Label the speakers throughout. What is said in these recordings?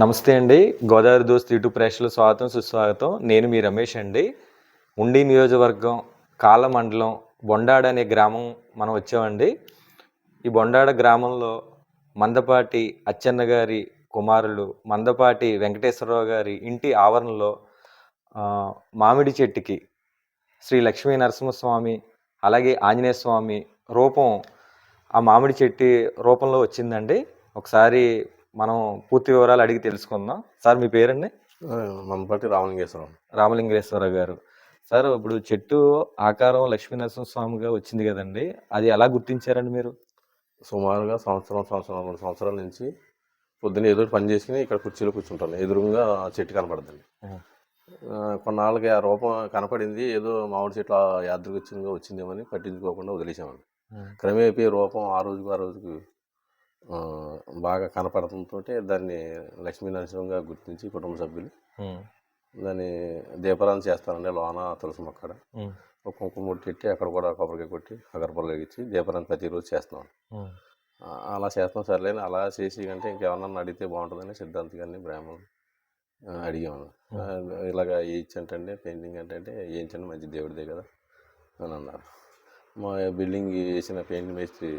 Speaker 1: నమస్తే అండి. గోదావరి దోస్త్ యూట్యూబ్ ప్రేక్షకులు స్వాగతం సుస్వాగతం. నేను మీ రమేష్ అండి. ఉండి నియోజకవర్గం కాల మండలం బొండాడ అనే గ్రామం మనం వచ్చామండి. ఈ బొండాడ గ్రామంలో మందపాటి అచ్చన్న గారి కుమారులు మందపాటి వెంకటేశ్వరరావు గారి ఇంటి ఆవరణలో మామిడి చెట్టుకి శ్రీ లక్ష్మీ నరసింహస్వామి అలాగే ఆంజనేయ స్వామి రూపం ఆ మామిడి చెట్టు రూపంలో వచ్చిందండి. ఒకసారి మనం పూర్తి వివరాలు అడిగి తెలుసుకుందాం. సార్ మీ పేరండి?
Speaker 2: మనపాటి రామలింగేశ్వరం.
Speaker 1: రామలింగేశ్వర గారు. సార్ ఇప్పుడు చెట్టు ఆకారం లక్ష్మీ నరసింహస్వామిగా వచ్చింది కదండి. అది ఎలా గుర్తించారండి మీరు?
Speaker 2: సుమారుగా సంవత్సరం సంవత్సరం రెండు సంవత్సరాల నుంచి పొద్దున్న ఏదో ఒకటి పని చేసుకుని ఇక్కడ కుర్చీలో కూర్చుంటాను. ఎదురుగా చెట్టు కనపడుతుంది. కొన్నాళ్ళకి ఆ రూపం కనపడింది. ఏదో మామిడి చెట్ల యాదృచ్ఛికంగా వచ్చిందేమని పట్టించుకోకుండా వదిలేసామండి. క్రమేపీ రూపం ఆ రోజుకు ఆ రోజుకు బాగా కనపడటంతో దాన్ని లక్ష్మీ నరసింహంగా గుర్తించి కుటుంబ సభ్యులు. దాన్ని దీపారాధన చేస్తారండి లోన తులసి మొక్కడ కుంకుమ పెట్టి అక్కడ కూడా కొబ్బరికాయ కొట్టి అగరపొల ఇచ్చి దీపారాధన ప్రతిరోజు చేస్తున్నాం. ఆ, అలా చేస్తాం సర్లేని అలా చేసి కంటే ఇంకెవరన్నా అడిగితే బాగుంటుందని సిద్ధాంత్ గారిని బ్రాహ్మణ్ ఆ, అడిగాము ఆ, ఇలాగ వేయించంటే పెయింటింగ్ అంటే అంటే వేయించండి మంచి దేవుడిదే కదా అని అన్నారు. మా బిల్డింగ్ వేసిన పెయింటింగ్ మేస్త్రి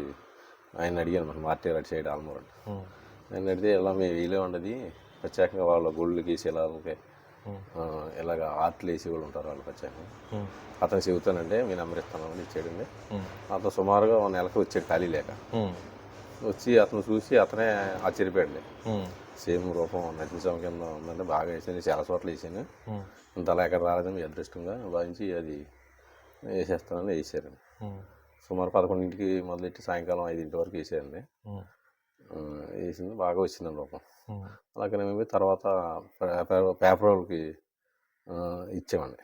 Speaker 2: ఆయన అడిగాను మరి మార్టీ అటు సైడ్ ఆల్మూర్. ఆయన అడిగితే ఇలా మేము వీలే ఉండదు ప్రత్యేకంగా వాళ్ళ గోల్డ్ గీసి ఇలా ఇలాగ ఆర్ట్లు వేసి వాళ్ళు ఉంటారు వాళ్ళు ప్రత్యేకంగా. అతను చెబుతానంటే మీ నెంబర్ ఇస్తాను అని ఇచ్చాడండి. అతను సుమారుగా ఒక నెలకు వచ్చాడు ఖాళీ లేక. వచ్చి అతను చూసి అతనే ఆశ్చర్యపోయాడు. సేమ్ రూపం నరసింహ కింద ఉందంటే బాగా వేసాను చాలా చోట్ల వేసాను. ఇంత అలా ఎక్కడ రాలేదని మీ అదృష్టంగా భావించి అది వేసేస్తానని వేసారు
Speaker 1: ఉం.
Speaker 2: సుమారు పదకొండింటికి మొదలెట్టి సాయంకాలం ఐదింటి వరకు. ఆ, వేసింది బాగా వచ్చిందండి రూపం. అలాగే మేము తర్వాత పేపర్ పేపర్ వాళ్ళకి ఇచ్చామండి.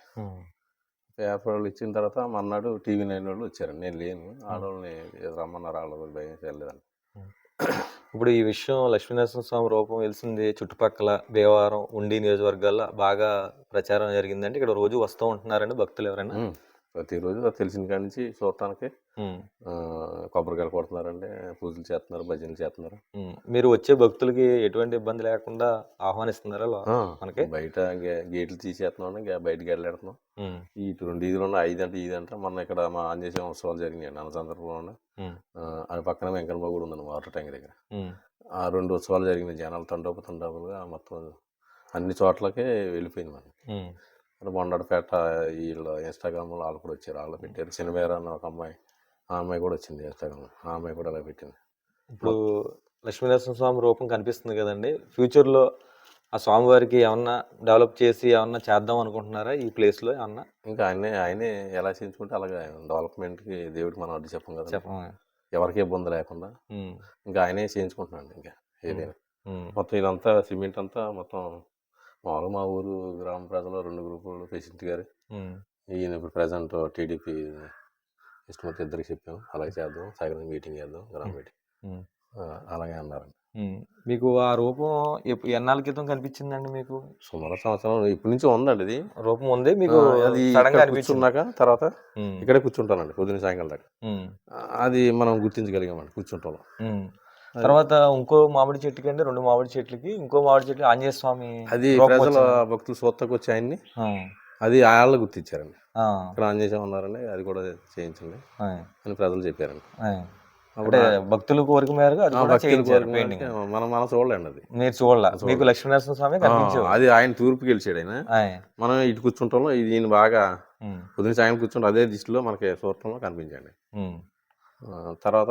Speaker 2: పేపర్ వాళ్ళు ఇచ్చిన తర్వాత మన్నాడు టీవీ నైన్ వాళ్ళు వచ్చారండి నేను లేను ఆడవాళ్ళని ఏదో రమ్మన్నారు వాళ్ళు భయం వెళ్ళలేదండి
Speaker 1: ఇప్పుడు ఈ విషయం లక్ష్మీనరసింహస్వామి రూపం వెలిసింది చుట్టుపక్కల భీమవరం ఉండి నియోజకవర్గాల్లో బాగా ప్రచారం జరిగిందంటే ఇక్కడ రోజు వస్తూ ఉంటున్నారండి భక్తులు ఎవరైనా.
Speaker 2: ప్రతిరోజు అది తెలిసిన కాడి నుంచి చూడటానికి కొబ్బరికాయలు కొడుతున్నారండి పూజలు చేస్తున్నారు భజనలు చేస్తున్నారు.
Speaker 1: మీరు వచ్చే భక్తులకి ఎటువంటి ఇబ్బంది లేకుండా ఆహ్వానిస్తున్నారా మనకి
Speaker 2: బయట గేట్లు తీసేస్తున్నాం బయటకి వెళ్ళాడుతున్నాం ఇటు రెండు ఈదులు ఉన్నాయి ఐదు అంటే ఇది అంటే మొన్న ఇక్కడ మా ఆంజనేయ ఉత్సవాలు జరిగినాయండి అన్న సందర్భంలో. అది పక్కన వెంకన్నబాబు కూడా ఉందండి వాటర్ ట్యాంక్ దగ్గర. ఆ రెండు ఉత్సవాలు జరిగినాయి జనాలు తండోపు తండోపులుగా మొత్తం అన్ని చోట్లకే వెళ్ళిపోయింది మనం
Speaker 1: ఉం.
Speaker 2: మరి మొండడపేట వీళ్ళు ఇన్స్టాగ్రామ్లో వాళ్ళు కూడా వచ్చారు. వాళ్ళు పెట్టారు. సినిమేర అన్న ఒక అమ్మాయి. ఆ అమ్మాయి కూడా వచ్చింది ఇన్స్టాగ్రామ్ ఆ అమ్మాయి కూడా అలా పెట్టింది.
Speaker 1: ఇప్పుడు లక్ష్మీనరసింహస్వామి రూపం కనిపిస్తుంది కదండి. ఫ్యూచర్లో ఆ స్వామివారికి ఏమన్నా డెవలప్ చేసి ఏమన్నా చేద్దాం అనుకుంటున్నారా? ఈ ప్లేస్లో ఏమన్నా?
Speaker 2: ఇంకా ఆయనే ఆయనే ఎలా చేయించుకుంటే అలాగే డెవలప్మెంట్కి దేవుడికి మనం అడ్డు చెప్పం కదా
Speaker 1: చెప్పండి
Speaker 2: ఎవరికి ఇబ్బంది లేకుండా. ఇంకా ఆయనే చేయించుకుంటున్నాడు ఇంకా ఏదైనా. మొత్తం ఇదంతా సిమెంట్ అంతా మొత్తం మామూలుగా మా ఊరు గ్రామ ప్రజలు రెండు గ్రూపులు పేషెంట్ గారు. ఈయన ఇప్పుడు ప్రజెంట్ టీడీపీ ఇష్టమొచ్చి ఇద్దరికి చెప్పాం. అలాగే చేద్దాం సాయంత్రం మీటింగ్ చేద్దాం గ్రామ మీటింగ్. అలాగే అన్నారు
Speaker 1: ఉం. మీకు ఆ రూపం ఎన్నాళ్ళ క్రితం కనిపించిందండి మీకు?
Speaker 2: సుమారు సంవత్సరం ఇప్పటి నుంచి ఉందండి ఇది
Speaker 1: రూపం ఉంది మీకు
Speaker 2: అది కూర్చున్నాక తర్వాత. ఇక్కడే కూర్చుంటానండి పొద్దున్న సాయంకాలం దాకా. అది మనం గుర్తించగలిగామండి కూర్చుంటాం.
Speaker 1: తర్వాత ఇంకో మామిడి చెట్టుకి అండి రెండు మామిడి చెట్లకి ఇంకో మామిడి చెట్లు ఆంజనేయ స్వామి
Speaker 2: అది ప్రజల. భక్తులు సొత్తకు వచ్చి ఆయన్ని అది వాళ్ళు గుర్తించారండి. ఇక్కడ ఆంజనేయం ఉన్నారండి అది కూడా చేయించండి అని ప్రజలు చెప్పారండి. అప్పుడు
Speaker 1: భక్తుల కోరిక మేరకు
Speaker 2: మనం మనం చూడలేండి అది.
Speaker 1: మీరు చూడాల. మీకు లక్ష్మీనరసింహ స్వామి
Speaker 2: అది ఆయన తూర్పుకి గెలిచాడు ఆయన.
Speaker 1: ఆయ్.
Speaker 2: మనం ఇటు కూర్చుంటాం ఇది బాగా
Speaker 1: ఉం.
Speaker 2: పొద్దున్న సాయం కూర్చుంటే అదే దిశలో మనకి చూడటంలో కనిపించండి. తర్వాత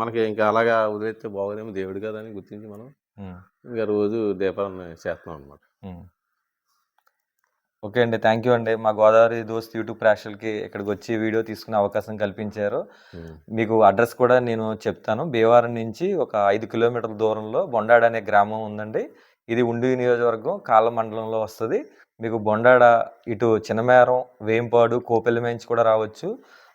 Speaker 2: మనకి ఇంకా అలాగా వదిలేస్తే బాగోదేమో దేవుడు కదా అని గుర్తించి మనం. ఇంకా రోజు దీపాలను చేస్తున్నాం అనమాట.
Speaker 1: ఓకే అండి. థ్యాంక్ యూ అండి. మా గోదావరి దోస్త్ యూట్యూబ్ ప్రేక్షకులకి ఇక్కడికి వచ్చి వీడియో తీసుకునే అవకాశం కల్పించారు. మీకు అడ్రస్ కూడా నేను చెప్తాను. భీమవరం నుంచి ఒక ఐదు కిలోమీటర్ల దూరంలో బొండాడ అనే గ్రామం ఉందండి. ఇది ఉండి నియోజకవర్గం కాళ్ళ మండలంలో వస్తుంది. మీకు బొండాడ ఇటు చిన్నమేరం వేంపాడు కోపెల్లి నుంచి కూడా రావచ్చు.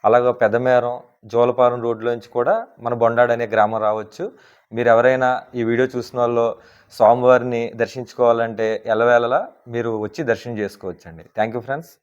Speaker 1: అలాగే పెదమేరం జోలపారం రోడ్లోంచి కూడా మన బొండాడు అనే గ్రామం రావచ్చు. మీరు ఎవరైనా ఈ వీడియో చూసిన వాళ్ళు స్వామివారిని దర్శించుకోవాలంటే ఎలవేళలా మీరు వచ్చి దర్శనం చేసుకోవచ్చండి. Thank you friends